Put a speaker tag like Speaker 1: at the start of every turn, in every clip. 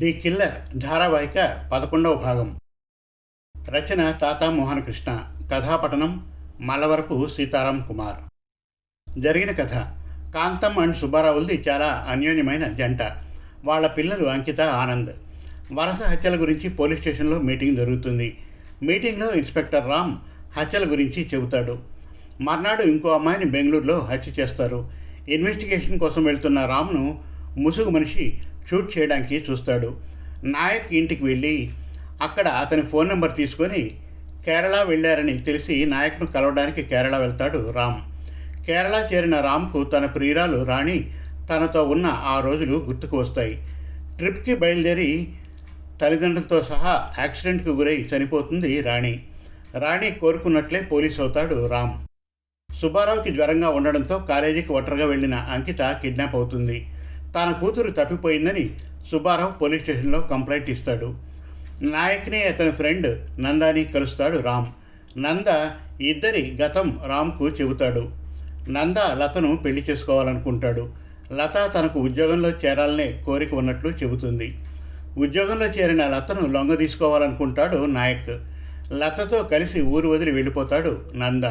Speaker 1: The killer ధారావాహిక పదకొండవ భాగం. రచన తాతా మోహన్ కృష్ణ కథాపఠనం మల్లవరపు సీతారాం కుమార్. జరిగిన కథ. కాంతం అండ్ సుబ్బారావులది చాలా అన్యోన్యమైన జంట. వాళ్ళ పిల్లలు అంకిత ఆనంద్. వరస హత్యల గురించి పోలీస్ స్టేషన్లో మీటింగ్ జరుగుతుంది. మీటింగ్లో ఇన్స్పెక్టర్ రామ్ హత్యల గురించి చెబుతాడు. మర్నాడు ఇంకో అమ్మాయిని బెంగళూరులో హత్య చేస్తారు. ఇన్వెస్టిగేషన్ కోసం వెళ్తున్న రామ్ను ముసుగు మనిషి షూట్ చేయడానికి చూస్తాడు. నాయక్ ఇంటికి వెళ్ళి అక్కడ అతని ఫోన్ నెంబర్ తీసుకొని కేరళ వెళ్ళారని తెలిసి నాయక్ను కలవడానికి కేరళ వెళ్తాడు రామ్. కేరళ చేరిన రామ్కు తన ప్రియురాలు రాణి తనతో ఉన్న ఆ రోజులు గుర్తుకు వస్తాయి. ట్రిప్కి బయలుదేరి తల్లిదండ్రులతో సహా యాక్సిడెంట్కి గురై చనిపోతుంది రాణి. రాణి కోరుకున్నట్లే పోలీస్ అవుతాడు రామ్. సుబ్బారావుకి జ్వరంగా ఉండడంతో కాలేజీకి ఒంటరిగా వెళ్ళిన అంకిత కిడ్నాప్ అవుతుంది. తన కూతురు తప్పిపోయిందని సుబ్బారావు పోలీస్ స్టేషన్లో కంప్లైంట్ ఇస్తాడు. నాయక్ని అతని ఫ్రెండ్ నందాని కలుస్తాడు రామ్. నంద ఇద్దరి గతం రామ్కు చెబుతాడు. నంద లతను పెళ్ళి చేసుకోవాలనుకుంటాడు. లత తనకు ఉద్యోగంలో చేరాలనే కోరిక ఉన్నట్లు చెబుతుంది. ఉద్యోగంలో చేరిన లతను లొంగ తీసుకోవాలనుకుంటాడు నాయక్. లతతో కలిసి ఊరు వదిలి వెళ్ళిపోతాడు నంద.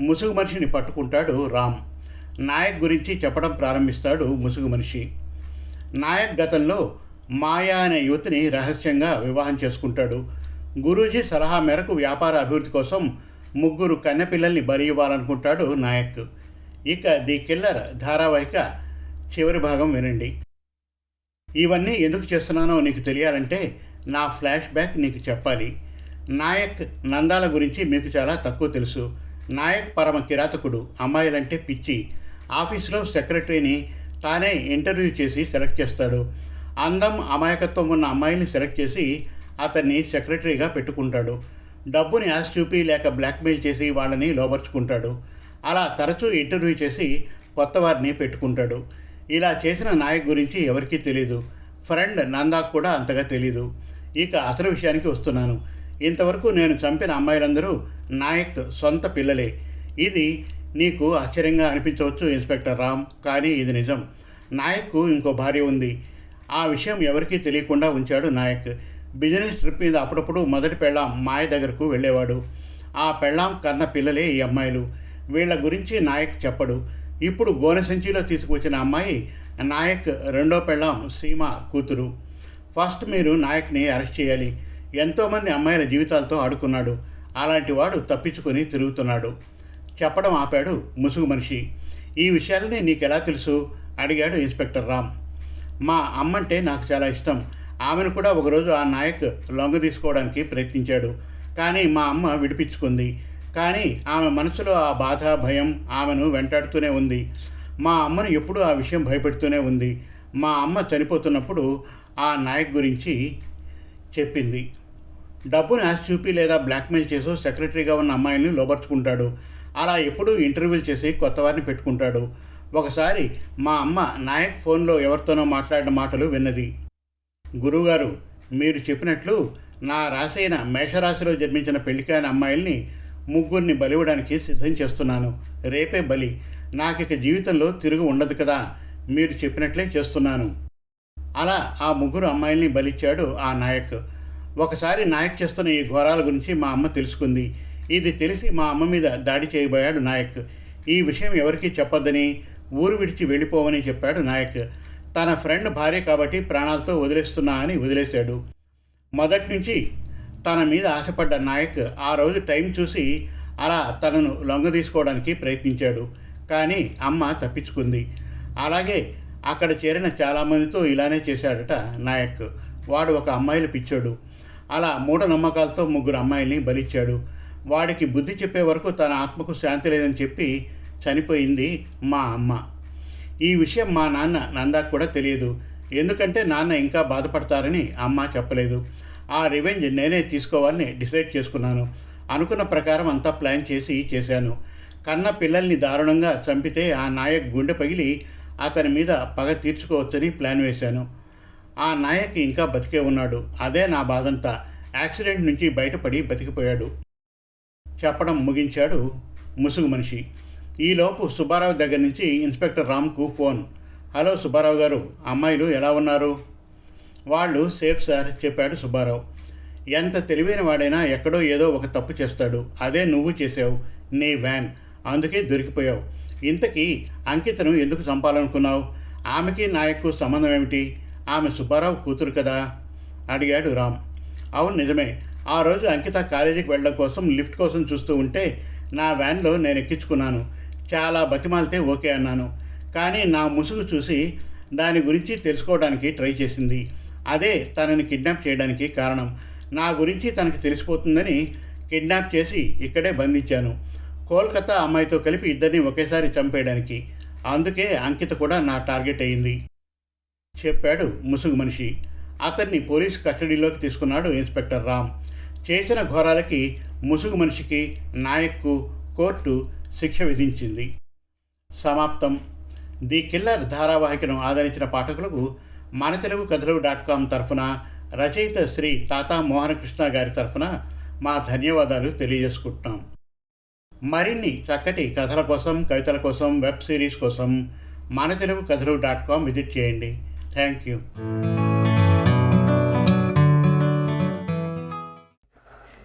Speaker 1: ముసుగు మనిషిని పట్టుకుంటాడు రామ్. నాయక్ గురించి చెప్పడం ప్రారంభిస్తాడు ముసుగు మనిషి. నాయక్ గతంలో మాయా అనే యువతిని రహస్యంగా వివాహం చేసుకుంటాడు. గురూజీ సలహా మేరకు వ్యాపార అభివృద్ధి కోసం ముగ్గురు కన్నెపిల్లల్ని బలి ఇవ్వాలనుకుంటాడు నాయక్. ఇక ది కిల్లర్ ధారావాహిక చివరి భాగం వినండి. ఇవన్నీ ఎందుకు చేస్తున్నానో నీకు తెలియాలంటే నా ఫ్లాష్ బ్యాక్ నీకు చెప్పాలి. నాయక్ నందాల గురించి మీకు చాలా తక్కువ తెలుసు. నాయక్ పరమ కిరాతకుడు అమ్మాయిలంటే పిచ్చి. ఆఫీసులో సెక్రటరీని తానే ఇంటర్వ్యూ చేసి సెలెక్ట్ చేస్తాడు. అందం అమాయకత్వం ఉన్న అమ్మాయిని సెలెక్ట్ చేసి అతన్ని సెక్రటరీగా పెట్టుకుంటాడు. డబ్బుని ఆశ చూపి లేక బ్లాక్మెయిల్ చేసి వాళ్ళని లోపరుచుకుంటాడు. అలా తరచూ ఇంటర్వ్యూ చేసి కొత్త వారిని పెట్టుకుంటాడు. ఇలా చేసిన నాయక్ గురించి ఎవరికీ తెలియదు ఫ్రెండ్ నందాకు కూడా అంతగా తెలీదు. ఇక అసలు విషయానికి వస్తున్నాను. ఇంతవరకు నేను చంపిన అమ్మాయిలందరూ నాయక్ సొంత పిల్లలే. ఇది నీకు ఆశ్చర్యంగా అనిపించవచ్చు ఇన్స్పెక్టర్ రామ్ కానీ ఇది నిజం. నాయక్కు ఇంకో భార్య ఉంది. ఆ విషయం ఎవరికీ తెలియకుండా ఉంచాడు నాయక్. బిజినెస్ ట్రిప్ మీద అప్పుడప్పుడు మొదటి పెళ్ళాం మాయ దగ్గరకు వెళ్ళేవాడు. ఆ పెళ్ళాం కన్న పిల్లలే ఈ అమ్మాయిలు. వీళ్ళ గురించి నాయక్ చెప్పడు. ఇప్పుడు గోనె సంచిలో తీసుకువచ్చిన అమ్మాయి నాయక్ రెండో పెళ్ళాం సీమ కూతురు. ఫస్ట్ మీరు నాయక్ని అరెస్ట్ చేయాలి. ఎంతోమంది అమ్మాయిల జీవితాలతో ఆడుకున్నాడు. అలాంటి వాడు తప్పించుకొని తిరుగుతున్నాడు. చెప్పడం ఆపాడు ముసుగు మనిషి. ఈ విషయాలని నీకెలా తెలుసు? అడిగాడు ఇన్స్పెక్టర్ రామ్. మా అమ్మంటే నాకు చాలా ఇష్టం. ఆమెను కూడా ఒకరోజు ఆ నాయక్ లొంగ తీసుకోవడానికి ప్రయత్నించాడు. కానీ మా అమ్మ విడిపించుకుంది. కానీ ఆమె మనసులో ఆ బాధ భయం ఆమెను వెంటాడుతూనే ఉంది. మా అమ్మను ఎప్పుడూ ఆ విషయం భయపెడుతూనే ఉంది. మా అమ్మ చనిపోతున్నప్పుడు ఆ నాయక్ గురించి చెప్పింది. డబ్బును ఆశ చూపి లేదా బ్లాక్మెయిల్ చేసో సెక్రటరీగా ఉన్న అమ్మాయిని లోపరుచుకుంటాడు అలా ఎప్పుడూ ఇంటర్వ్యూలు చేసి కొత్త వారిని పెట్టుకుంటాడు. ఒకసారి మా అమ్మ నాయక్ ఫోన్లో ఎవరితోనో మాట్లాడిన మాటలు విన్నది. గురువుగారు మీరు చెప్పినట్లు నా రాశి అయిన మేషరాశిలో జన్మించిన పెళ్ళికాయన అమ్మాయిల్ని ముగ్గురిని బలివ్వడానికి సిద్ధం చేస్తున్నాను. రేపే బలి. నాకిక జీవితంలో తిరుగు ఉండదు కదా. మీరు చెప్పినట్లే చేస్తున్నాను. అలా ఆ ముగ్గురు అమ్మాయిల్ని బలిచ్చాడు ఆ నాయక్. ఒకసారి నాయక్ చేస్తున్న ఈ ఘోరాల గురించి మా అమ్మ తెలుసుకుంది. ఇది తెలిసి మా అమ్మ మీద దాడి చేయబోయాడు నాయక్. ఈ విషయం ఎవరికీ చెప్పొద్దని ఊరు విడిచి వెళ్ళిపోవని చెప్పాడు నాయక్. తన ఫ్రెండ్ భార్య కాబట్టి ప్రాణాలతో వదిలేస్తున్నా అని వదిలేశాడు. మొదటి నుంచి తన మీద ఆశపడ్డ నాయక్ ఆ రోజు టైం చూసి అలా తనను లొంగ తీసుకోవడానికి ప్రయత్నించాడు. కానీ అమ్మ తప్పించుకుంది. అలాగే అక్కడ చేరిన చాలామందితో ఇలానే చేశాడట నాయక్. వాడు ఒక అమ్మాయిలు పిచ్చాడు. అలా మూఢనమ్మకాలతో ముగ్గురు అమ్మాయిల్ని బలిచ్చాడు. వాడికి బుద్ధి చెప్పే వరకు తన ఆత్మకు శాంతి లేదని చెప్పి చనిపోయింది మా అమ్మ. ఈ విషయం మా నాన్న నందాకు కూడా తెలియదు. ఎందుకంటే నాన్న ఇంకా బాధపడతారని అమ్మ చెప్పలేదు. ఆ రివెంజ్ నేనే తీసుకోవాలని డిసైడ్ చేసుకున్నాను. అనుకున్న ప్రకారం అంతా ప్లాన్ చేసి చేశాను. కన్న పిల్లల్ని దారుణంగా చంపితే ఆ నాయక్ గుండె పగిలి అతని మీద పగ తీర్చుకోవచ్చని ప్లాన్ వేశాను. ఆ నాయక్ ఇంకా బతికే ఉన్నాడు. అదే నా బాధంతా. యాక్సిడెంట్ నుంచి బయటపడి బతికిపోయాడు. చెప్పడం ముగించాడు ముసుగు మనిషి. ఈలోపు సుబ్బారావు దగ్గర నుంచి ఇన్స్పెక్టర్ రామ్కు ఫోన్. హలో సుబ్బారావు గారు అమ్మాయిలు ఎలా ఉన్నారు? వాళ్ళు సేఫ్ సార్ చెప్పాడు సుబ్బారావు. ఎంత తెలివైన వాడైనా ఎక్కడో ఏదో ఒక తప్పు చేస్తాడు. అదే నువ్వు చేసావు నీ వ్యాన్. అందుకే దొరికిపోయావు. ఇంతకీ అంకితను ఎందుకు చంపాలనుకున్నావు? ఆమెకి నాయకు సంబంధం ఏమిటి? ఆమె సుబ్బారావు కూతురు కదా? అడిగాడు రామ్. అవును నిజమే. ఆ రోజు అంకిత కాలేజీకి వెళ్ళడం కోసం లిఫ్ట్ కోసం చూస్తూ ఉంటే నా వ్యాన్లో నేను ఎక్కించుకున్నాను. చాలా బతిమాలితే ఓకే అన్నాను. కానీ నా ముసుగు చూసి దాని గురించి తెలుసుకోవడానికి ట్రై చేసింది. అదే తనని కిడ్నాప్ చేయడానికి కారణం. నా గురించి తనకి తెలిసిపోతుందని కిడ్నాప్ చేసి ఇక్కడే బంధించాను. కోల్కతా అమ్మాయితో కలిపి ఇద్దరిని ఒకేసారి చంపేయడానికి. అందుకే అంకిత కూడా నా టార్గెట్ అయింది. చెప్పాడు ముసుగు మనిషి. అతన్ని పోలీస్ కస్టడీలోకి తీసుకున్నాడు ఇన్స్పెక్టర్ రామ్. చేసిన ఘోరాలకి ముసుగు మనిషికి నాయక్కు కోర్టు శిక్ష విధించింది. సమాప్తం. ది కిల్లర్ ధారావాహికను ఆదరించిన పాఠకులకు మన తెలుగు కథలు డాట్ కామ్ తరఫున రచయిత శ్రీ తాతా మోహనకృష్ణ గారి తరఫున మా ధన్యవాదాలు తెలియజేసుకుంటున్నాం. మరిన్ని చక్కటి కథల కోసం కవితల కోసం వెబ్ సిరీస్ కోసం మన తెలుగు కథలు డాట్ కామ్ విజిట్ చేయండి. Thank you.